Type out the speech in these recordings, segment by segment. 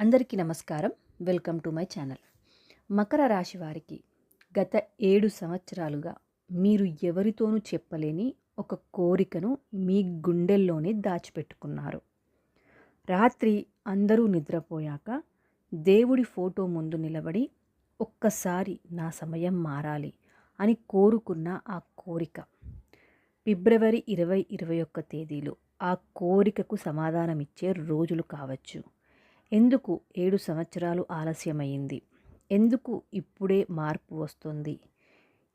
అందరికీ నమస్కారం. Welcome to my channel. Makar రాశి వారికి గత ఏడు సంవత్సరాలుగా మీరు ఎవరితోనూ చెప్పలేని ఒక కోరికను మీ గుండెల్లోనే దాచిపెట్టుకున్నారు. రాత్రి అందరూ నిద్రపోయాక దేవుడి ఫోటో ముందు నిలబడి ఒక్కసారి నా సమయం మారాలి అని కోరుకున్న ఆ కోరిక. ఫిబ్రవరి ఇరవై ఇరవై ఒక్క తేదీలో ఆ కోరికకు సమాధానమిచ్చే రోజులు కావచ్చు. ఎందుకు ఏడు సంవత్సరాలు ఆలస్యమైంది ఎందుకు ఇప్పుడే మార్పు వస్తుంది?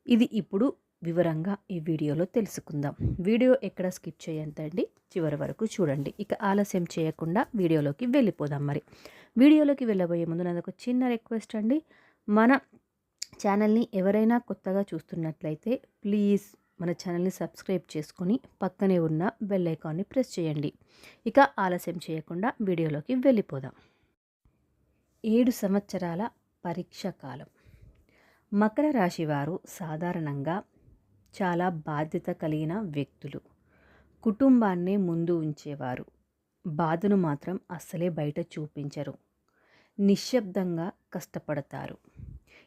ఇది ఇప్పుడు వివరంగా ఈ వీడియోలో తెలుసుకుందాం. వీడియో ఎక్కడ స్కిప్ చేయంతండి చివరి వరకు చూడండి. ఇక ఆలస్యం చేయకుండా వీడియోలోకి వెళ్ళిపోదాం మరి. వీడియోలోకి వెళ్ళబోయే ముందు నాదొక చిన్న రిక్వెస్ట్ అండి. మన ఛానల్ని ఎవరైనా కొత్తగా చూస్తున్నట్లయితే ప్లీజ్ మన ఛానల్ని సబ్స్క్రైబ్ చేసుకొని పక్కనే ఉన్న బెల్ ఐకాన్ని ప్రెస్ చేయండి. ఇక ఆలస్యం చేయకుండా వీడియోలోకి వెళ్ళిపోదాం. ఏడు సంవత్సరాల పరీక్ష కాలం. మకర రాశి వారు సాధారణంగా చాలా బాధ్యత కలిగిన వ్యక్తులు. కుటుంబాన్నే ముందు ఉంచేవారు. బాధను మాత్రం అస్సలే బయట చూపించరు. నిశ్శబ్దంగా కష్టపడతారు.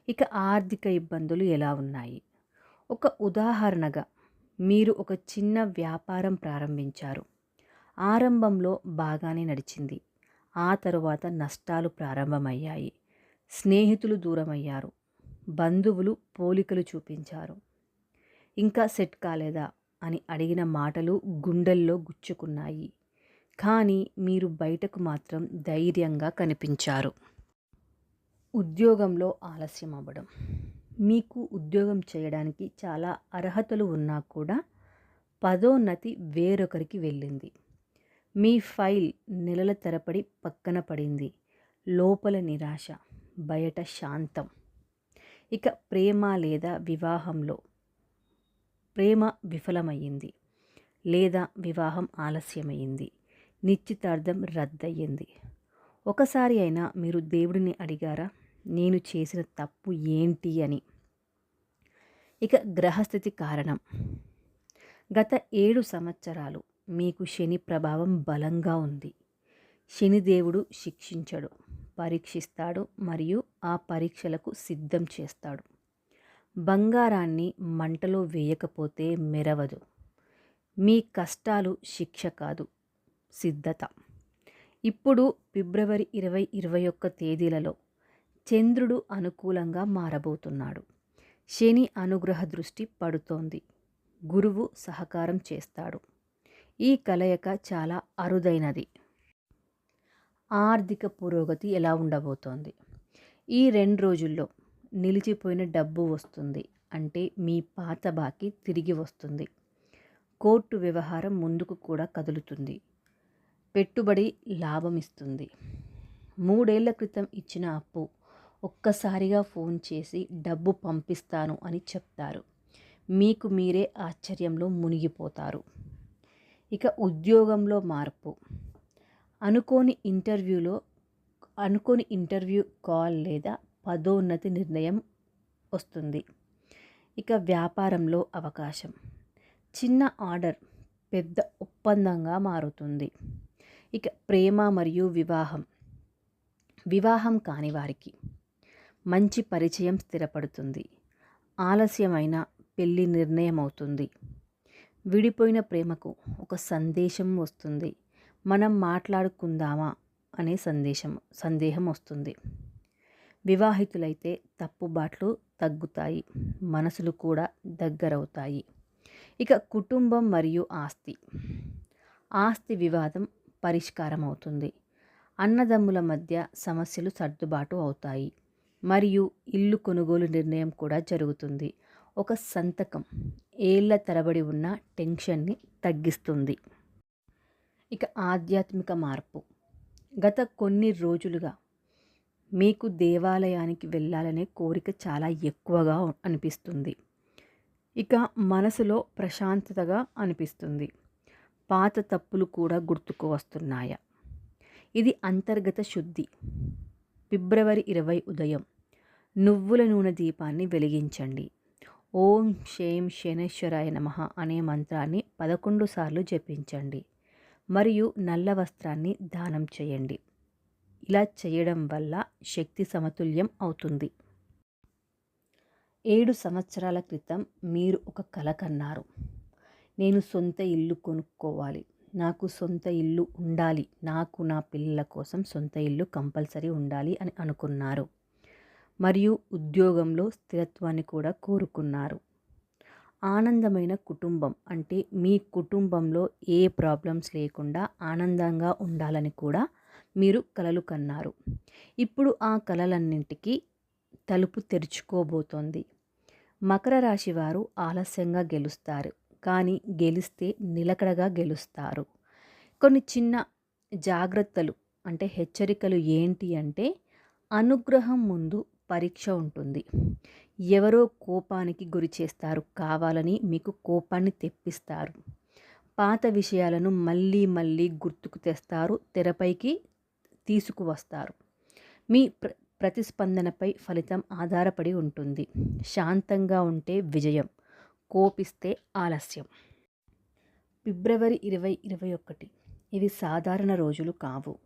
ఇక ఆర్థిక ఇబ్బందులు ఎలా ఉన్నాయి? ఒక ఉదాహరణగా మీరు ఒక చిన్న వ్యాపారం ప్రారంభించారు. ఆరంభంలో బాగానే నడిచింది. ఆ తరువాత నష్టాలు ప్రారంభమయ్యాయి. స్నేహితులు దూరమయ్యారు. బంధువులు పోలికలు చూపించారు. ఇంకా సెట్ కాలేదా? అని అడిగిన మాటలు గుండెల్లో గుచ్చుకున్నాయి. కానీ మీరు బయటకు మాత్రం ధైర్యంగా కనిపించారు. ఉద్యోగంలో ఆలస్యం అవ్వడం మీకు ఉద్యోగం చేయడానికి చాలా అర్హతలు ఉన్నా కూడా పదోన్నతి వేరొకరికి వెళ్ళింది. మీ ఫైల్ నెలల తరబడి పక్కన పడింది. లోపల నిరాశ బయట శాంతం. ఇక ప్రేమ లేదా వివాహంలో ప్రేమ విఫలమయ్యింది లేదా వివాహం ఆలస్యమైంది నిశ్చితార్థం రద్దయ్యింది. ఒకసారి అయినా మీరు దేవుడిని అడిగారా? నేను చేసిన తప్పు ఏంటి అని. ఇక గ్రహస్థితి కారణం. గత ఏడు సంవత్సరాలు మీకు శని ప్రభావం బలంగా ఉంది. శనిదేవుడు శిక్షించడు పరీక్షిస్తాడు మరియు ఆ పరీక్షలకు సిద్ధం చేస్తాడు. బంగారాన్ని మంటలో వేయకపోతే మెరవదు. మీ కష్టాలు శిక్ష కాదు సిద్ధత. ఇప్పుడు ఫిబ్రవరి ఇరవై ఇరవై ఒక్క తేదీలలో చంద్రుడు అనుకూలంగా మారబోతున్నాడు. శని అనుగ్రహ దృష్టి పడుతోంది. గురువు సహకారం చేస్తాడు. ఈ కలయిక చాలా అరుదైనది. ఆర్థిక పురోగతి ఎలా ఉండబోతోంది? ఈ రెండు రోజుల్లో నిలిచిపోయిన డబ్బు వస్తుంది. అంటే మీ పాత బాకీ తిరిగి వస్తుంది. కోర్టు వ్యవహారం ముందుకు కూడా కదులుతుంది. పెట్టుబడి లాభం ఇస్తుంది. మూడేళ్ళ క్రితం ఇచ్చిన అప్పు ఒక్కసారిగా ఫోన్ చేసి డబ్బు పంపిస్తాను అని చెప్తారు. మీకు మీరే ఆశ్చర్యంలో మునిగిపోతారు. ఇక ఉద్యోగంలో మార్పు. అనుకోని ఇంటర్వ్యూలో అనుకోని ఇంటర్వ్యూ కాల్ లేదా పదోన్నతి నిర్ణయం వస్తుంది. ఇక వ్యాపారంలో అవకాశం. చిన్న ఆర్డర్ పెద్ద ఒప్పందంగా మారుతుంది. ఇక ప్రేమ మరియు వివాహం. వివాహం కాని వారికి. మంచి పరిచయం స్థిరపడుతుంది. ఆలస్యమైన పెళ్ళి నిర్ణయం అవుతుంది విడిపోయిన ప్రేమకు ఒక సందేశం వస్తుంది. మనం మాట్లాడుకుందామా అనే సందేశం సందేహం వస్తుంది. వివాహితులైతే తప్పుబాట్లు తగ్గుతాయి. మనసులు కూడా దగ్గరవుతాయి. ఇక కుటుంబం మరియు ఆస్తి. ఆస్తి వివాదం పరిష్కారం అవుతుంది అన్నదమ్ముల మధ్య సమస్యలు సర్దుబాటు అవుతాయి. మరియు ఇల్లు కొనుగోలు నిర్ణయం కూడా జరుగుతుంది. ఒక సంతకం ఏళ్ళ తరబడి ఉన్న టెన్షన్ని తగ్గిస్తుంది. ఇక ఆధ్యాత్మిక మార్పు. గత కొన్ని రోజులుగా మీకు దేవాలయానికి వెళ్ళాలనే కోరిక చాలా ఎక్కువగా అనిపిస్తుంది. ఇక మనసులో ప్రశాంతతగా అనిపిస్తుంది. పాత తప్పులు కూడా గుర్తుకు వస్తున్నాయా? ఇది అంతర్గత శుద్ధి. ఫిబ్రవరి ఇరవై ఉదయం. నువ్వుల నూనె దీపాన్ని వెలిగించండి. ఓం శేం శనేశ్వరాయ నమ అనే మంత్రాన్ని పదకొండు సార్లు జపించండి. మరియు నల్ల వస్త్రాన్ని దానం చేయండి. ఇలా చేయడం వల్ల శక్తి సమతుల్యం అవుతుంది. ఏడు సంవత్సరాల క్రితం మీరు ఒక కల కన్నారు. నేను సొంత ఇల్లు కొనుక్కోవాలి. నాకు సొంత ఇల్లు ఉండాలి. నాకు నా పిల్లల కోసం సొంత ఇల్లు కంపల్సరీ ఉండాలి అని అనుకున్నారు. మరియు ఉద్యోగంలో స్థిరత్వాన్ని కూడా కోరుకున్నారు. ఆనందమైన కుటుంబం అంటే మీ కుటుంబంలో ఏ ప్రాబ్లమ్స్ లేకుండా ఆనందంగా ఉండాలని కూడా మీరు కలలు కన్నారు. ఇప్పుడు ఆ కలలన్నింటికి తలుపు తెరుచుకోబోతోంది. మకర రాశి వారు ఆలస్యంగా గెలుస్తారు. కానీ గెలిస్తే నిలకడగా గెలుస్తారు. కొన్ని చిన్న జాగ్రత్తలు అంటే హెచ్చరికలు ఏంటి అంటే అనుగ్రహం ముందు పరీక్ష ఉంటుంది. ఎవరో కోపానికి గురి చేస్తారు. కావాలని మీకు కోపాన్ని తెప్పిస్తారు. పాత విషయాలను మళ్ళీ మళ్ళీ గుర్తుకు తెస్తారు. తెరపైకి తీసుకువస్తారు. మీ ప్ర ప్రతిస్పందనపై ఫలితం ఆధారపడి ఉంటుంది. శాంతంగా ఉంటే విజయం. కోపిస్తే ఆలస్యం. ఫిబ్రవరి ఇరవై ఇరవై ఒకటి. ఇవి సాధారణ రోజులు కావు.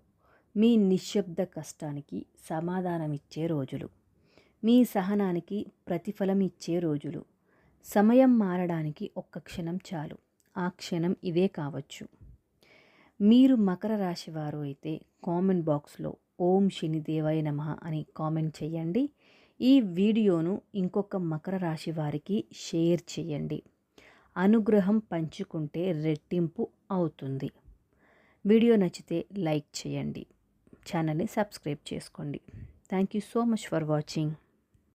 మీ నిశ్శబ్ద కష్టానికి సమాధానమిచ్చే రోజులు. మీ సహనానికి ప్రతిఫలం ఇచ్చే రోజులు. సమయం మారడానికి ఒక్క క్షణం చాలు. ఆ క్షణం ఇదే కావచ్చు. మీరు మకర రాశి వారు అయితే కామెంట్ బాక్స్లో ఓం శనిదేవాయ నమ అని కామెంట్ చేయండి. ఈ వీడియోను ఇంకొక మకర రాశి వారికి షేర్ చేయండి. అనుగ్రహం పంచుకుంటే రెట్టింపు అవుతుంది. వీడియో నచ్చితే లైక్ చేయండి. ఛానల్ని సబ్స్క్రైబ్ చేసుకోండి. Thank you so much for watching.